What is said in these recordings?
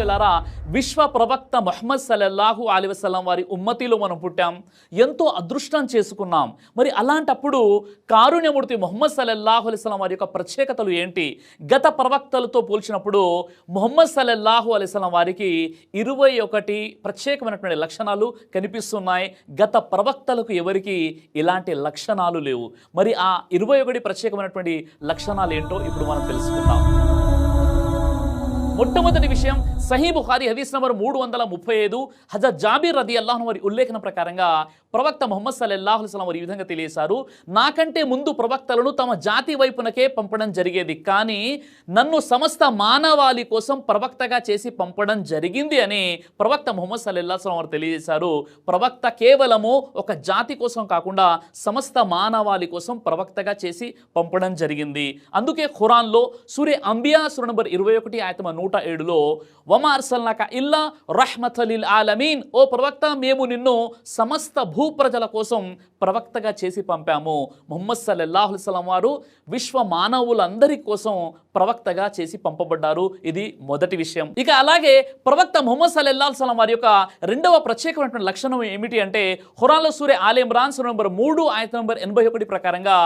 విశ్వాసులారా విశ్వ ప్రవక్త మొహమ్మద్ సల్లల్లాహు అలీవసలం వారి ఉమ్మతిలో మనం పుట్టాం. ఎంతో అదృష్టం చేసుకున్నాం. మరి అలాంటప్పుడు కారుణ్యమూర్తి మొహమ్మద్ సల్లల్లాహు అలీస్లం వారి యొక్క ప్రత్యేకతలు ఏంటి? గత ప్రవక్తలతో పోల్చినప్పుడు మొహమ్మద్ సల్లల్లాహు అలీస్లం వారికి ఇరవై ఒకటి ప్రత్యేకమైనటువంటి లక్షణాలు కనిపిస్తున్నాయి. గత ప్రవక్తలకు ఎవరికి ఇలాంటి లక్షణాలు లేవు. మరి ఆ ఇరవై ఒకటి ప్రత్యేకమైనటువంటి లక్షణాలు ఏంటో ఇప్పుడు మనం తెలుసుకుందాం. మొట్టమొదటి విషయం సహీ బుఖారి హదీస్ నంబర్ మూడు వందల ముప్పై ఐదు హజర్ జాబీర్ రది అల్లాహ్ వారి ఉల్లేఖన ప్రకారంగా ప్రవక్త మొహమ్మద్ సల్లాహు అలైహి వారు ఈ విధంగా తెలియజేశారు నాకంటే ముందు ప్రవక్తలను తమ జాతి వైపునకే పంపడం జరిగేది కానీ నన్ను సమస్త మానవాళి కోసం ప్రవక్తగా చేసి పంపడం జరిగింది అని ప్రవక్త మొహమ్మద్ సల్లల్లాహు వారు తెలియజేశారు. ప్రవక్త కేవలము ఒక జాతి కోసం కాకుండా సమస్త మానవాళి కోసం ప్రవక్తగా చేసి పంపడం జరిగింది. అందుకే ఖురాన్లో సూర్య అంబియా సుర నంబర్ ఇరవై ఒకటి ఆయతమ నూట ఏడులో వమార్సల్నాక ఇల్లా రహ్మతలిల్ ఆలమీన్. ఓ ప్రవక్త మేము నిన్ను సమస్త భూప్రజల కోసం ప్రవక్తగా చేసి పంపాము. ముహమ్మద్ సల్లల్లాహు సలం వారు విశ్వ మానవులందరి కోసం ప్రవక్తగా చేసి పంపబడ్డారు. ఇది మొదటి విషయం. ఇక అలాగే ప్రవక్త ముహమ్మద్ సల్లల్లాహు సలం వారి యొక్క రెండవ ప్రత్యేకమైనటువంటి లక్షణం ఏమిటి అంటే హురాన్లో సూర్య ఆలయం రాన్ నంబర్ మూడు ఆయత నంబర్ ఎనభై ఒకటి ప్రకారంగా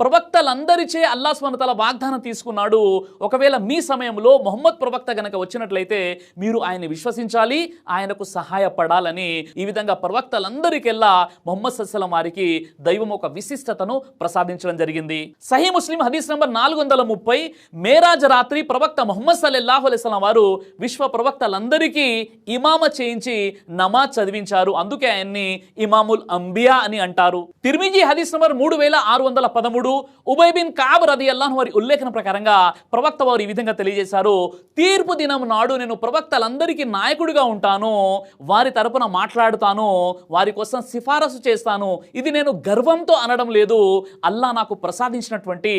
ప్రవక్తలందరిచే అల్లా స్వనతల వాగ్దానం తీసుకున్నాడు. ఒకవేళ మీ సమయంలో మొహమ్మద్ ప్రవక్త గనక వచ్చినట్లయితే మీరు ఆయన్ని విశ్వసించాలి ఆయనకు సహాయపడాలని ఈ విధంగా ప్రవక్తలందరికెల్లా మొహమ్మద్ సస్సలం వారికి దైవం ఒక విశిష్టతను ప్రసాదించడం జరిగింది. సహీ ముస్లిం హదీస్ నంబర్ నాలుగు వందల ముప్పై మేరాజ్ రాత్రి ప్రవక్త మొహమ్మద్ సల్లెల్లాహు అలైస్లాం వారు విశ్వ ప్రవక్తలందరికీ ఇమామ చేయించి నమాజ్ చదివించారు. అందుకే ఆయన్ని ఇమాముల్ అంబియా అని అంటారు. తిర్మిజీ హదీస్ నంబర్ మూడు వేల ఆరు వందల పదమూడు ఉబైబిన్ కాబర్ కాబ్ రది అల్లాహ్ వారి ఉల్లేఖన ప్రకారంగా ప్రవక్త వారు ఈ విధంగా తెలియజేశారు తీర్పు దినం నాడు నేను ప్రవక్తలందరికీ నాయకుడిగా ఉంటాను వారి తరపున మాట్లాడుతాను వారి కోసం సిఫారసు చేస్తాను. ఇది నేను గర్వంతో అనడం లేదు. అల్లా నాకు ప్రసాదించినటువంటి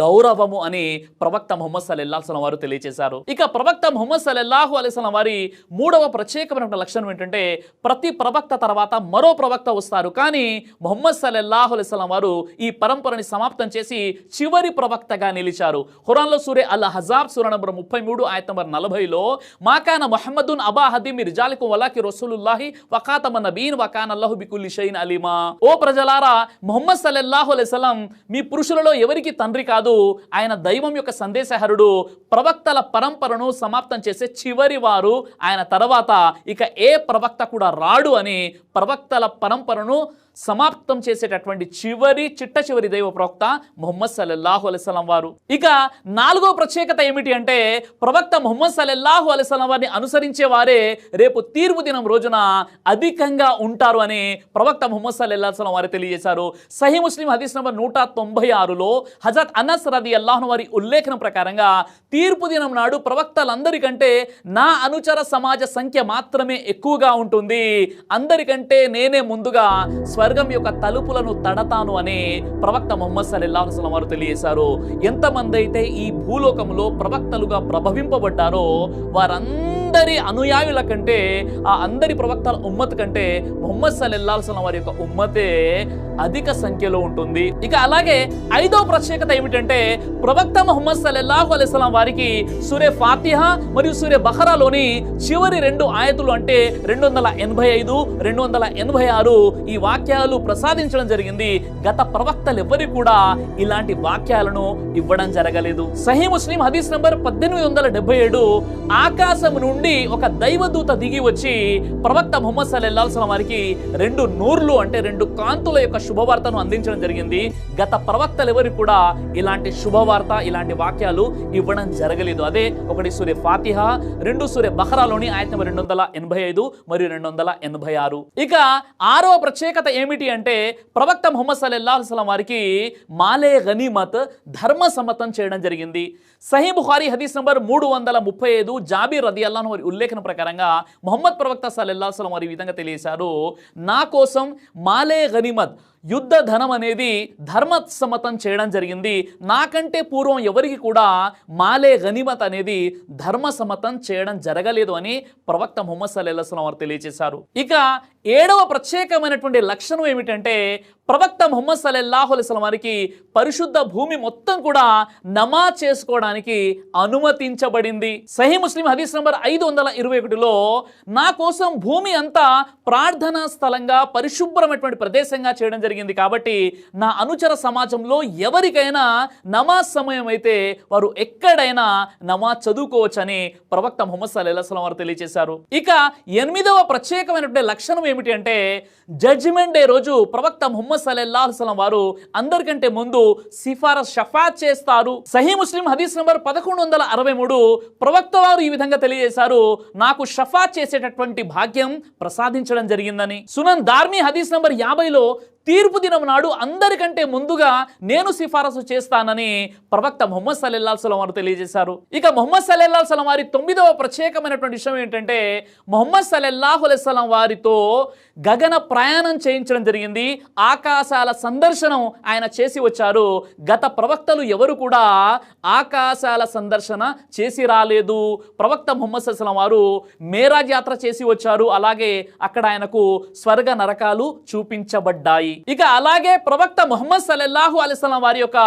గౌరవము అని ప్రవక్త ముహమ్మద్ సల్లెల్లాహు వారు తెలియజేశారు ఇక ప్రవక్త ముహమ్మద్ సలెల్లాహు అలైస్లం వారి మూడవ ప్రత్యేకమైన లక్షణం ఏంటంటే ప్రతి ప్రవక్త తర్వాత మరో ప్రవక్త వస్తారు. కానీ మొహమ్మద్ సల్లెల్లాహు అలైస్లం వారు ఈ పరంపరని సమాప్తం చేసి చివరి ప్రవక్తగా నిలిచారు. హురాన్లో సూర్య అల్ హజాబ్ సూర నంబర్ ముప్పై మూడు ఆయత నంబర్ నలభైలో మాకాన మొహమ్మదున్ అబా హదీ మీరు జాలికు వలాకి రసూలుల్లాహి వకాతమ నబీన్ వకాన్ అల్లాహు బికుల్లి షైన్ అలీమా. ఓ ప్రజలారా మొహమ్మద్ సల్లల్లాహు అలైసలం మీ పురుషులలో ఎవరికి తండ్రి కాదు ఆయన దైవం యొక్క సందేశహరుడు ప్రవక్తల పరంపరను సమాప్తం చేసే చివరి వారు ఆయన తర్వాత ఇక ఏ ప్రవక్త కూడా రాడు అని ప్రవక్తల పరంపరను సమాప్తం చేసేటటువంటి చివరి చిట్ట చివరి దైవ ప్రవక్త మొహమ్మద్ సల్లల్లాహు అలైస్లం వారు. ఇక నాలుగో ప్రత్యేకత ఏమిటి అంటే ప్రవక్త మొహమ్మద్ సల్లల్లాహు అలైస్లం వారిని అనుసరించే వారే రేపు తీర్పు దినం రోజున అధికంగా ఉంటారు అని ప్రవక్త మొహమ్మద్ సల్లల్లాహు వారు తెలియజేశారు. సహీ ముస్లిం హదీస్ నంబర్ నూట తొంభై ఆరులో హజరత్ అనస్ రది అల్లాహ్ వారి ఉల్లేఖనం ప్రకారంగా తీర్పు దినం నాడు ప్రవక్తలందరికంటే నా అనుచర సమాజ సంఖ్య మాత్రమే ఎక్కువగా ఉంటుంది. అందరికంటే నేనే ముందుగా స్వర్గం యొక్క తలుపులను తడతాను అనే ప్రవక్త మొహమ్మద్ సల్లల్లాహు వారు తెలియజేశారు. ఎంతమంది అయితే ఈ భూలోకంలో ప్రవక్తలుగా ప్రభవింపబడ్డారో వారందరూ అనుయాయుల కంటే ఆ అందరి ప్రవక్తల ఉమ్మత్ కంటే మొహమ్మద్ సలెల్లాల్సిన వారి యొక్క ఉమ్మతే అధిక సంఖ్యలో ఉంటుంది. ఇక అలాగే ఐదో ప్రత్యేకత ఏమిటంటే ప్రవక్త మొహమ్మద్ సలెల్లాహు అలైహి వారికి సూర్య ఫాతిహ మరియు సూర్య బహరాలోని చివరి రెండు ఆయతులు అంటే రెండు వందల ఎనభై ఐదు రెండు వందల ఎనభై ఆరు ఈ వాక్యాలు ప్రసాదించడం జరిగింది. గత ప్రవక్తలు ఎవరి కూడా ఇలాంటి వాక్యాలను ఇవ్వడం జరగలేదు. సహీ ముస్లిం హదీస్ నంబర్ పద్దెనిమిది వందల డెబ్బై ఏడు ఆకాశం నుండి ఒక దైవదూత దిగి వచ్చి ప్రవక్త ముహమ్మద్ సల్లెల్లాల్సిన వారికి రెండు నూర్లు అంటే రెండు కాంతుల యొక్క శుభవార్తను అందించడం జరిగింది. గత ప్రవక్తలు ఎవరు కూడా ఇలాంటి శుభవార్త ఇలాంటి వాక్యాలు ఇవ్వడం జరగలేదు. అదే ఒకటి సూర్య ఫాతిహ రెండు సూర్య బహరాలోని ఆయన రెండు వందల ఎనభై ఐదు మరియు రెండు వందల ఎనభై ఆరు. ఇక ఆరో ప్రత్యేకత ఏమిటి అంటే ప్రవక్త ముహమ్మద్ సల్లెల్లాల్సిన వారికి మాలే గనీమత్ ధర్మ సమ్మతం చేయడం జరిగింది. సహీ బుఖారీ హదీస్ నంబర్ మూడు వందల ముప్పై ఐదు జాబీర్ రది అల్లాను వారి ఉల్లేఖన ప్రకారంగా మొహమ్మద్ ప్రవక్త సల్లల్లాహు అలైహి వారి విధంగా తెలియజేశారు నా కోసం మాలే గనిమద్ యుద్ధ ధనం అనేది ధర్మసమ్మతం చేయడం జరిగింది. నాకంటే పూర్వం ఎవరికి కూడా మాలే గనిమత్ అనేది ధర్మసమ్మతం చేయడం జరగలేదు అని ప్రవక్త ముహమ్మద్ సల్లాహం వారు తెలియజేశారు. ఇక ఏడవ ప్రత్యేకమైనటువంటి లక్షణం ఏమిటంటే ప్రవక్త ముహమ్మద్ సల్లల్లాహు వారికి పరిశుద్ధ భూమి మొత్తం కూడా నమాజ్ చేసుకోవడానికి అనుమతించబడింది. సహీ ముస్లిం హదీస్ నంబర్ ఐదు వందల ఇరవై ఒకటిలో నా కోసం భూమి అంతా ప్రార్థనా స్థలంగా పరిశుభ్రమైనటువంటి ప్రదేశంగా చేయడం జరిగింది కాబట్టి నా అనుచర సమాజంలో ఎవరికైనా నమాజ్ సమయం అయితే వారు ఎక్కడైనా నమాజ్ చదువుకోవచ్చని ప్రవక్త ముహమ్మద్ సల్లాహం వారు తెలియజేశారు. ఇక ఎనిమిదవ ప్రత్యేకమైనటువంటి లక్షణం ఏమిటి అంటే జడ్జిమెంట్ డే రోజు ప్రవక్త ముహమ్మద్ సల్లాహం వారు అందరికంటే ముందు సిఫారస్ షఫాత్ చేస్తారు. సహీ ముస్లిం హదీస్ నంబర్ పదకొండు వందల అరవై మూడు ప్రవక్త వారు ఈ విధంగా తెలియజేశారు నాకు షఫాత్ చేసేటటువంటి భాగ్యం ప్రసాదించడం జరిగిందని. సునన్ దార్మి హదీస్ నంబర్ యాభైలో తీర్పు దినం నాడు అందరికంటే ముందుగా నేను సిఫారసు చేస్తానని ప్రవక్త ముహమ్మద్ సల్లెల్లా సలం వారు తెలియజేశారు. ఇక మొహమ్మద్ సల్లెల్లా సలం వారి తొమ్మిదవ ప్రత్యేకమైనటువంటి విషయం ఏంటంటే మొహమ్మద్ సల్లెల్లాహు అలైస్లం వారితో గగన ప్రయాణం చేయించడం జరిగింది. ఆకాశాల సందర్శనం ఆయన చేసి వచ్చారు. గత ప్రవక్తలు ఎవరు కూడా ఆకాశాల సందర్శన చేసి రాలేదు. ప్రవక్త మొహమ్మద్ సల్లం వారు మేరాజ్ యాత్ర చేసి వచ్చారు. అలాగే అక్కడ ఆయనకు స్వర్గ నరకాలు చూపించబడ్డాయి. ఇక అలాగే ప్రవక్త ముహమ్మద్ సల్లల్లాహు అలైస్లం వారి యొక్క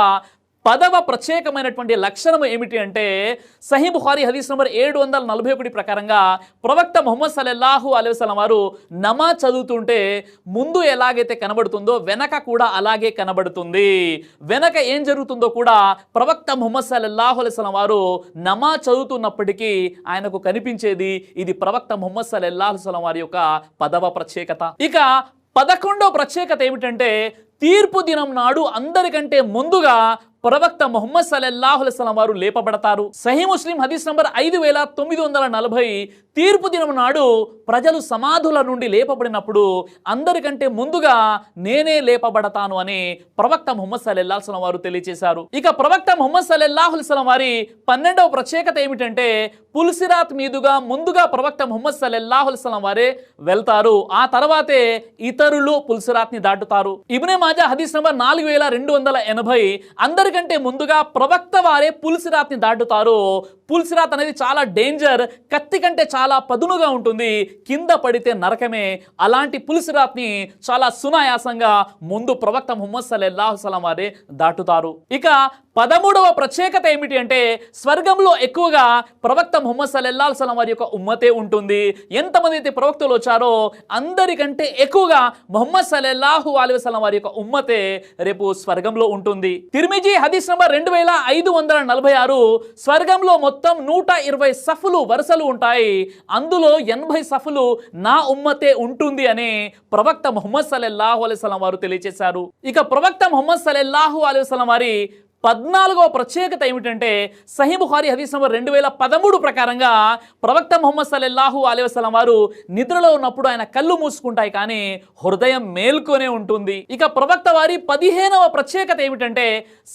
పదవ ప్రత్యేకమైనటువంటి లక్షణం ఏమిటి అంటే సహీ బుఖారీ హదీస్ నంబర్ ఏడు వందల నలభై ఒకటి ప్రకారంగా ప్రవక్త ముహమ్మద్ సల్లల్లాహు అలైవలం వారు నమాజ్ చదువుతుంటే ముందు ఎలాగైతే కనబడుతుందో వెనక కూడా అలాగే కనబడుతుంది. వెనక ఏం జరుగుతుందో కూడా ప్రవక్త ముహమ్మద్ సల్లల్లాహు అలైవలం వారు నమాజ్ చదువుతున్నప్పటికీ ఆయనకు కనిపించేది ఇది ప్రవక్త ముహమ్మద్ సల్లల్లాహు అలైవలం వారి యొక్క పదవ ప్రత్యేకత. ఇక పదకొండో ప్రత్యేకత ఏమిటంటే తీర్పు దినం నాడు అందరికంటే ముందుగా ప్రవక్త మొహమ్మద్ సల్లల్లాహులం వారు లేపబడతారు. సహీ ముస్లిం హదీస్ నంబర్ ఐదు వేల తొమ్మిది వందల నలభై తీర్పు దినం నాడు ప్రజలు సమాధుల నుండి లేపబడినప్పుడు అందరికంటే ముందుగా నేనే లేపబడతాను అని ప్రవక్త ముహమ్మద్ సల్లల్లాహులం వారు తెలియజేశారు ఇక ప్రవక్త ముహమ్మద్ సల్లల్లాహులం వారి పన్నెండవ ప్రత్యేకత ఏమిటంటే పుల్సిరాత్ మీదుగా ముందుగా ప్రవక్త ముహమ్మద్ సల్లల్లాహులం వారే వెళ్తారు. ఆ తర్వాతే ఇతరులు పుల్సిరాత్ని దాటుతారు. ఇబ్నే మాజా హదీస్ నంబర్ నాలుగు వేల రెండు వందల ఎనభై అందరికి అంతకంటే ముందుగా ప్రవక్త వారే పులిసిరాత్ని దాటుతారు. పులిసిరాత్ అనేది చాలా డేంజర్ కత్తి కంటే చాలా పదునుగా ఉంటుంది కింద పడితే నరకమే. అలాంటి పులిసిరాత్ని చాలా సునాయాసంగా ముందు ప్రవక్త ముహమ్మద్ సల్లల్లాహు సలం వారే దాటుతారు. ఇక పదమూడవ ప్రత్యేకత ఏమిటి అంటే స్వర్గంలో ఎక్కువగా ప్రవక్త ముహమ్మద్ సల్లల్లాహు సలం వారి యొక్క ఉమ్మతే ఉంటుంది. ఎంతమంది అయితే ప్రవక్తలు వచ్చారో అందరికంటే ఎక్కువగా ముహమ్మద్ సల్లల్లాహు అలీ వసల్లం వారి యొక్క ఉమ్మతే రేపు స్వర్గంలో ఉంటుంది. తిరిమిజీ హదీస్ నంబర్ రెండు వేల ఐదు వందల నలభై ఆరు. స్వర్గంలో మొత్తం నూట ఇరవై సఫులు వరుసలు ఉంటాయి. అందులో ఎనభై సఫులు నా ఉమ్మతే ఉంటుంది అని ప్రవక్త ముహమ్మద్ సల్లల్లాహు అలైస్లం వారు తెలియజేశారు ఇక ప్రవక్త ముహమ్మద్ సల్లల్లాహు అలైస్లం వారి పద్నాలుగవ ప్రత్యేకత ఏమిటంటే సహీ బుఖారి హదీస్ నంబర్ రెండు వేల పదమూడు ప్రకారంగా ప్రవక్త ముహమ్మద్ సలల్లాహు అలైహి వారు నిద్రలో ఉన్నప్పుడు ఆయన కళ్ళు మూసుకుంటాయి కానీ హృదయం మేల్కొనే ఉంటుంది. ఇక ప్రవక్త వారి పదిహేనవ ప్రత్యేకత ఏమిటంటే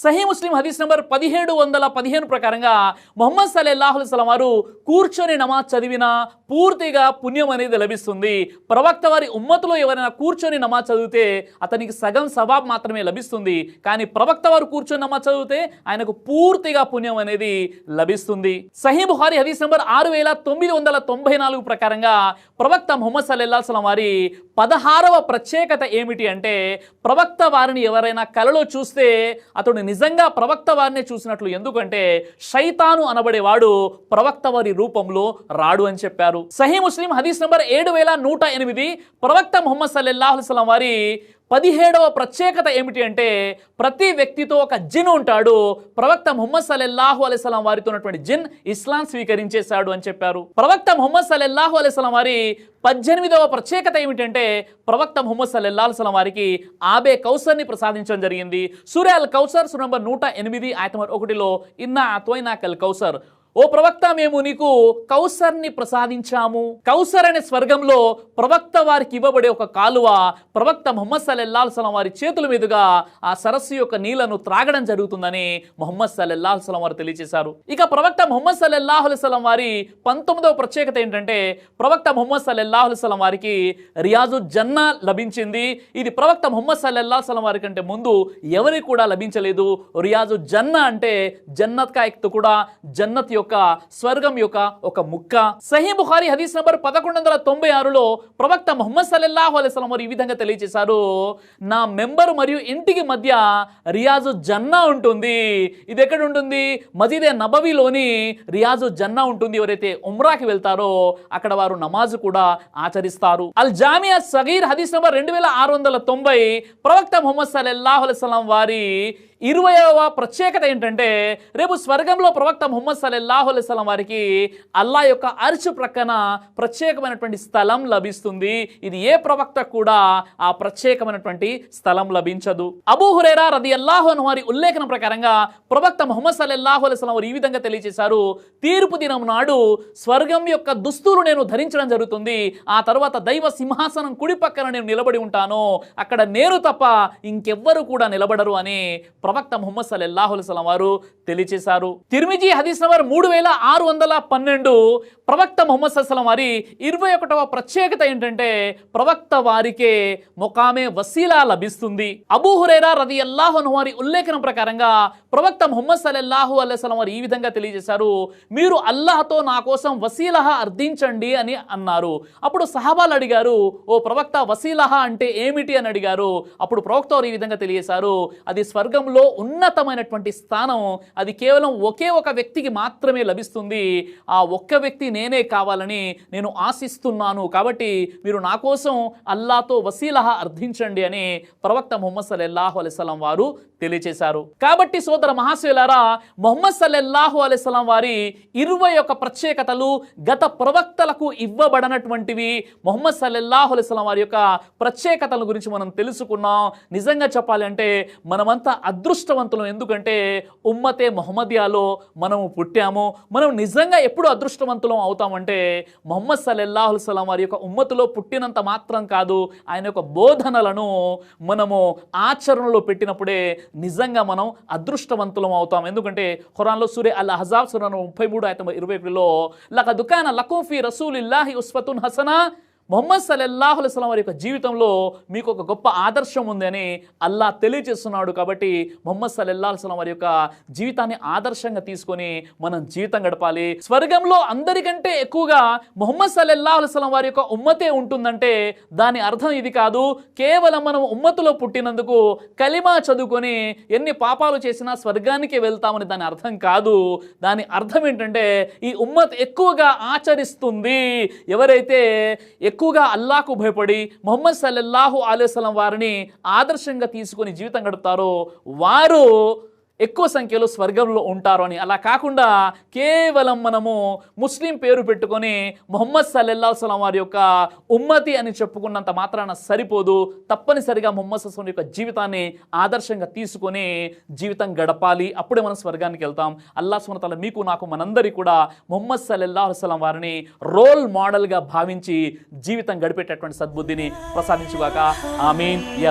సహీ ముస్లిం హదీస్ నంబర్ పదిహేడు వందల పదిహేను ప్రకారంగా మొహమ్మద్ సల్లల్లాహు అలైహి వారు కూర్చొని నమాజ్ చదివినా పూర్తిగా పుణ్యం అనేది లభిస్తుంది. ప్రవక్త వారి ఉమ్మతులో ఎవరైనా కూర్చొని నమాజ్ చదివితే అతనికి సగం సవాబ్ మాత్రమే లభిస్తుంది. కానీ ప్రవక్త వారు కూర్చొని నమాజ్ చదివితే ఆయనకు పూర్తిగా పుణ్యం అనేది లభిస్తుంది. సహీబుహారి హదీస్ నంబర్ ఆరు వేల తొమ్మిది వందల తొంభై నాలుగు ప్రకారంగా ప్రవక్త ముహమ్మద్ సల్లెల్లాసలం వారి పదహారవ ప్రత్యేకత ఏమిటి అంటే ప్రవక్త వారిని ఎవరైనా కలలో చూస్తే అతడు నిజంగా ప్రవక్త వారిని చూసినట్లు ఎందుకంటే శైతాను అనబడేవాడు ప్రవక్త వారి రూపంలో రాడు అని చెప్పారు. సహీ ముస్లిం హదీస్ నంబర్ ఏడు వేల నూట ఎనిమిది ప్రవక్త ముహమ్మద్ సల్లెల్లాహుసలం వారి పదిహేడవ ప్రత్యేకత ఏమిటి అంటే ప్రతి వ్యక్తితో ఒక జిన్ ఉంటాడు. ప్రవక్త ముహమ్మద్ సలెల్లాహు అలైస్లాం వారితో ఉన్నటువంటి జిన్ ఇస్లాం స్వీకరించేశాడు అని చెప్పారు. ప్రవక్త ముహమ్మద్ సలెల్లాహు అలైస్లాం వారి పద్దెనిమిదవ ప్రత్యేకత ఏమిటంటే ప్రవక్త ముహమ్మద్ సల్లెల్లా సలం వారికి ఆబే కౌసర్ని ప్రసాదించడం జరిగింది. సూర్య అల్ కౌసర్ సునంబర్ నూట ఎనిమిది ఆయతమర్ ఒకటిలో ఇన్నా అత్వైనా కల్ కౌసర్ ఓ ప్రవక్త మేము నీకు కౌసర్ని ప్రసాదించాము. కౌసర్ అనే స్వర్గంలో ప్రవక్త వారికి ఇవ్వబడే ఒక కాలువ ప్రవక్త మొహమ్మద్ సల్లెల్లాహు సలం వారి చేతుల మీదుగా ఆ సరస్సు యొక్క నీళ్ళను త్రాగడం జరుగుతుందని మొహమ్మద్ సలెల్లాహుసలం వారు తెలియజేశారు ఇక ప్రవక్త మొహమ్మద్ సలెల్లాహుసలం వారి పంతొమ్మిదవ ప్రత్యేకత ఏంటంటే ప్రవక్త ముహమ్మద్ సలెల్లాహుసలం వారికి రియాజు జన్నా లభించింది. ఇది ప్రవక్త మొహమ్మద్ సలెల్లాహుసలం వారి కంటే ముందు ఎవరికి కూడా లభించలేదు. రియాజు జన్నా అంటే జన్నత్ కాయక్తు కూడా జన్నత్ యొక్క స్వర్గం యొక్క ఒక ముక్క. సహీ బుఖారి హదీస్ నంబర్ పదకొండు వందల తొంభై ఆరులో ప్రవక్త ముహమ్మద్ సల్లల్లాహు అలైస్లం వారు ఈ విధంగా తెలియజేశారు నా మెంబరు మరియు ఇంటికి మధ్య రియాజు జన్నా ఉంటుంది. ఇది ఎక్కడ ఉంటుంది? మజీదే నబవీలోని రియాజు జన్నా ఉంటుంది. ఎవరైతే ఉమ్రాకి వెళ్తారో అక్కడ వారు నమాజ్ కూడా ఆచరిస్తారు. అల్ జామియా సగీర్ హదీస్ నంబర్ రెండు వేల ఆరు వందల తొంభై ప్రవక్త ముహమ్మద్ సల్లల్లాహు అలైస్లం వారి ఇరవయవ ప్రత్యేకత ఏంటంటే రేపు స్వర్గంలో ప్రవక్త ముహమ్మద్ సల్లల్లాహు అలైస్లం వారికి అల్లా యొక్క అరుచు ప్రక్కన ప్రత్యేకమైనటువంటి స్థలం లభిస్తుంది. ఇది ఏ ప్రవక్త కూడా ఆ ప్రత్యేకమైనటువంటి స్థలం లభించదు. అబూ హురేరా రది అల్లాహోన్ వారి ఉల్లేఖన ప్రకారంగా ప్రవక్త ముహమ్మద్ సల్లల్లాహు అలైస్లం వారు ఈ విధంగా తెలియజేశారు తీర్పు దినం నాడు స్వర్గం యొక్క దుస్తులు నేను ధరించడం జరుగుతుంది. ఆ తర్వాత దైవ సింహాసనం కుడి పక్కన నేను నిలబడి ఉంటాను. అక్కడ నేను తప్ప ఇంకెవ్వరు కూడా నిలబడరు అని ప్రవక్త ముహమ్మద్ సల్లల్లాహు వారు తెలియచేశారు. తిరుమిజీ హదీస్ నెంబర్ మూడు వేల ఆరు వందల పన్నెండు ప్రవక్త ముహమ్మద్ సల్లం వారి ఇరవై ఒకటవ ప్రత్యేకత ఏంటంటే ప్రవక్త వారికే మొకామే వసీలా లభిస్తుంది. అబూ హురేరా రది అల్లాహు వారి ఉల్లేఖనం ప్రకారంగా ప్రవక్త ముహమ్మద్ సల్లల్లాహు అల్లాహ్ వారు ఈ విధంగా తెలియజేశారు. మీరు అల్లాహతో నా కోసం వసీలహ అర్థించండి అని అన్నారు. అప్పుడు సహాబాలు అడిగారు ఓ ప్రవక్త వసీలహ అంటే ఏమిటి? అని అడిగారు. అప్పుడు ప్రవక్త వారు ఈ విధంగా తెలియజేశారు అది స్వర్గంలో ఉన్నతమైనటువంటి స్థానం అది కేవలం ఒకే ఒక వ్యక్తికి మాత్రమే లభిస్తుంది. ఆ ఒక్క వ్యక్తి నేనే కావాలని నేను ఆశిస్తున్నాను. కాబట్టి మీరు నా కోసం అల్లాతో వసీలహ అర్థించండి అని ప్రవక్త ముహమ్మద్ సల్లల్లాహు అలైస్లం వారు తెలియచేశారు. కాబట్టి సోదర మహాశివులారా మొహమ్మద్ సల్లల్లాహు అలైస్లం వారి ఇరవై ఒక ప్రత్యేకతలు గత ప్రవక్తలకు ఇవ్వబడనటువంటివి మొహమ్మద్ సల్లల్లాహు అలైస్లం వారి యొక్క ప్రత్యేకతల గురించి మనం తెలుసుకున్నాం. నిజంగా చెప్పాలి అంటే మనమంతా అదృష్టవంతులం. ఎందుకంటే ఉమ్మతే మొహమ్మదియాలో మనము పుట్టాము. మనం నిజంగా ఎప్పుడు అదృష్టవంతులం అవుతామంటే మొహమ్మద్ సల్లెల్లాహు సలం వారి యొక్క ఉమ్మతిలో పుట్టినంత మాత్రం కాదు. ఆయన యొక్క బోధనలను మనము ఆచరణలో పెట్టినప్పుడే నిజంగా మనం అదృష్టవంతులం అవుతాం. ఎందుకంటే ఖురాన్లో సూర్య అల్ అహజాబ్ సురాన్ ముప్పై మూడు ఆయన ఇరవై ఒకటిలో లక దుకాన లకోఫీ రసూలిల్లాహి ఉస్వతున్ హసనా మొహమ్మద్ సలల్లాహు అలైస్లం వారి యొక్క జీవితంలో మీకు ఒక గొప్ప ఆదర్శం ఉందని అల్లా తెలియజేస్తున్నాడు కాబట్టి మొహమ్మద్ సలల్లా అలైస్లం వారి యొక్క జీవితాన్ని ఆదర్శంగా తీసుకొని మనం జీవితం గడపాలి. స్వర్గంలో అందరికంటే ఎక్కువగా మొహమ్మద్ సలల్లా అలైస్లం వారి యొక్క ఉమ్మతే ఉంటుందంటే దాని అర్థం ఇది కాదు. కేవలం మనం ఉమ్మతులో పుట్టినందుకు కలిమా చదువుకొని ఎన్ని పాపాలు చేసినా స్వర్గానికి వెళ్తామని దాని అర్థం కాదు. దాని అర్థం ఏంటంటే ఈ ఉమ్మత్ ఎక్కువగా ఆచరిస్తుంది. ఎవరైతే ఎక్కువగా అల్లాకు భయపడి మొహమ్మద్ సల్లల్లాహు అలైవలం వారిని ఆదర్శంగా తీసుకొని జీవితం గడుపుతారో వారు ఎక్కువ సంఖ్యలో స్వర్గంలో ఉంటారు అని. అలా కాకుండా కేవలం మనము ముస్లిం పేరు పెట్టుకొని మొహమ్మద్ సల్లల్లా సలం వారి యొక్క ఉమ్మతి అని చెప్పుకున్నంత మాత్రాన సరిపోదు. తప్పనిసరిగా మొహమ్మద్ సల్లం యొక్క జీవితాన్ని ఆదర్శంగా తీసుకొని జీవితం గడపాలి. అప్పుడే మనం స్వర్గానికి వెళ్తాం. అల్లా సుమతల మీకు నాకు మనందరి కూడా మొహమ్మద్ సల్లల్లా సలం వారిని రోల్ మోడల్గా భావించి జీవితం గడిపేటటువంటి సద్బుద్ధిని ప్రసాదించుగాక. ఆమీన్. యా